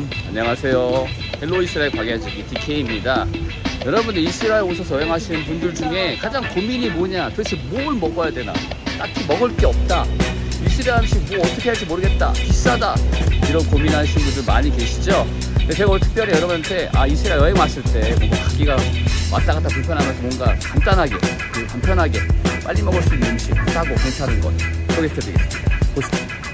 샬롬 안녕하세요. 헬로 이스라엘 광야지기 DK입니다. 여러분들 이스라엘 오셔서 여행하시는 분들 중에 가장 고민이 뭐냐? 도대체 뭘 먹어야 되나? 딱히 먹을 게 없다. 이스라엘 음식 뭐 어떻게 할지 모르겠다. 비싸다. 이런 고민하시는 분들 많이 계시죠? 근데 제가 오늘 특별히 여러분한테 아 이스라엘 여행 왔을 때 뭔가 가기가 왔다 갔다 불편하면서 뭔가 간단하게 그리고 간편하게 빨리 먹을 수 있는 음식 싸고 괜찮은 것 소개시켜드리겠습니다. 보시죠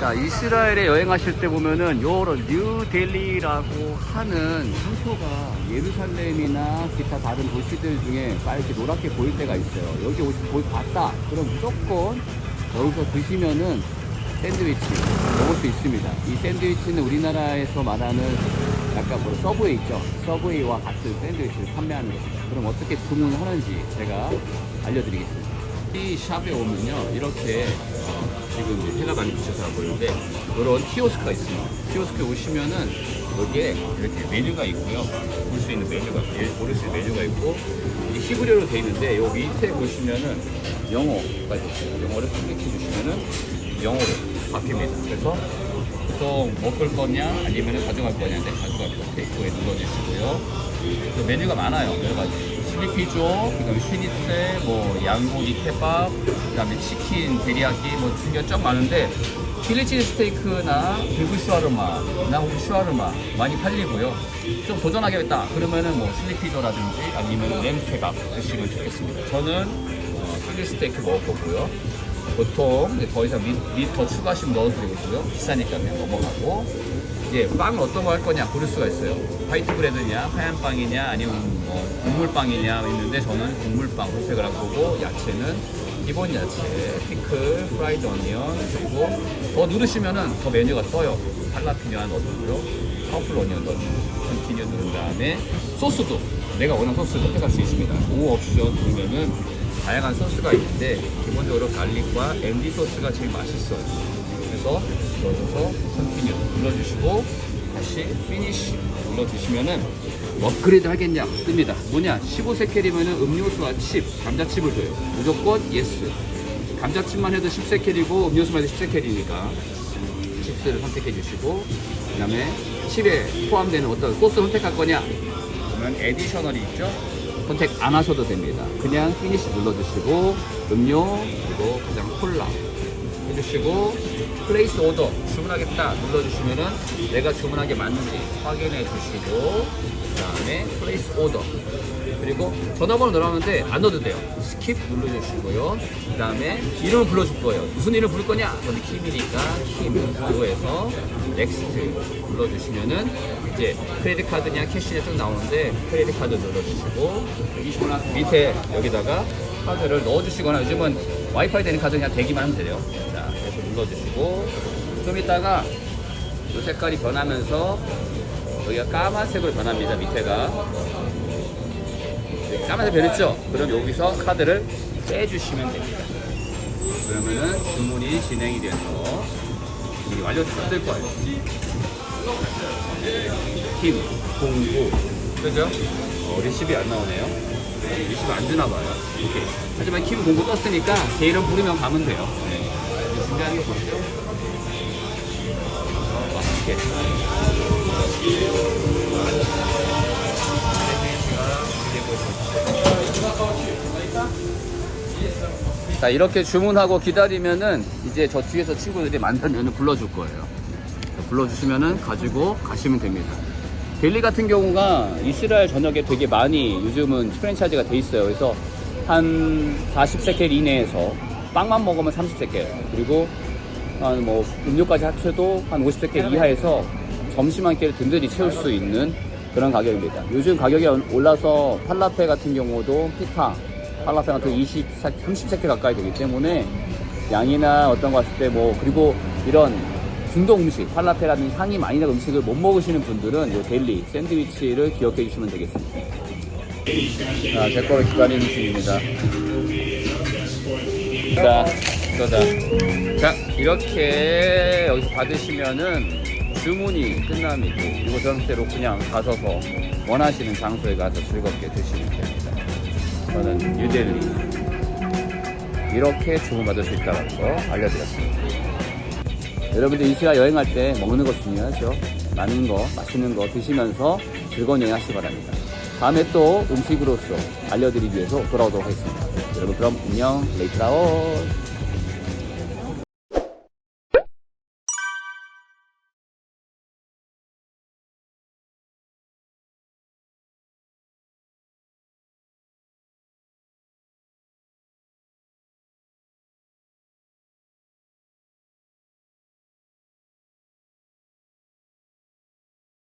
자, 이스라엘에 여행하실 때 보면은 요런 뉴델리라고 하는 상표가 예루살렘이나 기타 다른 도시들 중에 빨갛게 노랗게 보일 때가 있어요. 여기 오시 보이 봤다. 그럼 무조건 여기서 드시면은 샌드위치 먹을 수 있습니다. 이 샌드위치는 우리나라에서 말하는 약간 뭐 서브웨이 있죠. 서브웨이와 같은 샌드위치를 판매하는 겁니다. 그럼 어떻게 주문하는지 제가 알려드리겠습니다. 이 샵에 오면요 이렇게 어, 지금 해가 많이 비쳐서 보이는데 이런 키오스크가 있습니다. 키오스크에 오시면은 여기에 이렇게 메뉴가 있고요. 볼 수 있는 메뉴가 예, 고를 수 있는 메뉴가 있고 이 히브리어로 되어 있는데 여기 밑에 보시면은 영어가 있어요 영어를 클릭해 주시면은 영어로 바뀝니다. 그래서 보통 먹을 거냐 아니면 가져갈 거냐인데 가져갈 거 테이크에 눌러주시고요. 그 메뉴가 많아요. 여러 가지 슬리피조, 그다음에 슈니츠, 뭐 양고기 케밥, 그다음에 치킨, 데리야끼 뭐 중요한 쫙 많은데 필리치즈 스테이크나 비프 슈아르마, 나 혹시 슈아르마 많이 팔리고요. 좀 도전하겠다 그러면은 뭐 슬리피조라든지 아니면 램케밥 드시면 좋겠습니다. 저는 어, 필리 스테이크 먹을 거고요. 보통 더 이상 밑더 추가하시면 넣어드리고요. 비싸니까 그냥 넘어가고 이제 빵을 어떤 거 할 거냐 고를 수가 있어요. 화이트 브레드냐, 하얀 빵이냐, 아니면 뭐 국물빵이냐 있는데 저는 국물빵 선택을 할 거고 야채는 기본 야채, 피클, 프라이드 어니언 그리고 더 누르시면은 더 메뉴가 떠요. 할라피뇨 하나 넣어주고요. 퍼플 어니언 넣어주고 컨티뉴 누른 다음에 소스도 내가 원하는 소스 선택할 수 있습니다. 오 옵션 누르면은 다양한 소스가 있는데 기본적으로 갈릭과 MD 소스가 제일 맛있어요. 그래서 넣어서 컨티뉴 눌러주시고 다시 피니쉬 눌러주시면은 업그레이드 하겠냐 뜹니다. 뭐냐 15세켈이면은 음료수와 칩, 감자칩을 줘요. 무조건 예스. 감자칩만 해도 10세켈이고 음료수만 해도 10세켈이니까 칩스를 선택해 주시고 그 다음에 칩에 포함되는 어떤 소스 선택할 거냐 그러면 에디셔널이 있죠 선택 안 하셔도 됩니다 그냥 피니시 눌러주시고 음료 그리고 가장 콜라 해주시고 플레이스 오더 주문하겠다 눌러주시면은 내가 주문한 게 맞는지 확인해 주시고 그 다음에 플레이스 오더 그리고 전화번호 넣으라는데 안 넣어도 돼요. 스킵 눌러주시고요. 그 다음에 이름을 불러줄 거예요. 무슨 이름 부를 거냐? 저는 킴이니까 킴 그거에서 넥스트 눌러주시면은 이제 크레딧 카드냐 캐시냐 쭉 나오는데 크레딧 카드 눌러주시고 밑에 여기다가 카드를 넣어주시거나 요즘은 와이파이 되는 카드 그냥 대기만 하면 돼요. 자 그래서 눌러주시고 좀 이따가 이 색깔이 변하면서 여기가 까만색으로 변합니다 밑에가 까만색 변했죠? 그럼 여기서 카드를 빼주시면 됩니다. 그러면은 주문이 진행이 돼서 이 완료될 거예요. 팀, 공구, 그죠? 어, 리시비 안 나오네요. 네, 리시비 안 주나 봐요. 오케이. 하지만 킴 공구 떴으니까 제 이름 부르면 가면 돼요. 네. 준비하는 거 보시죠. 어, 맛있게. 자 이렇게 주문하고 기다리면은 이제 저 뒤에서 친구들이 만들면 불러줄 거예요. 자, 불러주시면은 가지고 가시면 됩니다. 델리 같은 경우가 이스라엘 전역에 되게 많이 요즘은 프랜차이즈가 돼 있어요. 그래서 한 40세켈 이내에서 빵만 먹으면 30세켈 그리고 한 뭐 음료까지 합쳐도 한 50세켈 이하에서 점심 한 끼를 든든히 채울 수 있는 그런 가격입니다. 요즘 가격이 올라서 팔라페 같은 경우도 피타 같은 20, 30세트 가까이 되기 때문에 양이나 어떤 거 봤을 때 뭐 그리고 이런 중동 음식 팔라페라든지 향이 많이 나는 음식을 못 먹으시는 분들은 이 델리 샌드위치를 기억해 주시면 되겠습니다. 자, 제 거를 기다리는 중입니다. 자, 이거다 자, 이렇게 여기서 받으시면은 주문이 끝납니다 그리고 전대로 그냥 가셔서 원하시는 장소에 가서 즐겁게 드시면 됩니다 저는 뉴델리 이렇게 주문받을 수 있다는 거 알려드렸습니다 여러분들 이스라엘 여행할 때 먹는 거 중요하죠. 많은 거, 맛있는 거 드시면서 즐거운 여행 하시기 바랍니다. 다음에 또 음식으로서 알려드리기 위해서 돌아오도록 하겠습니다. 여러분 그럼 안녕, 레이트라온.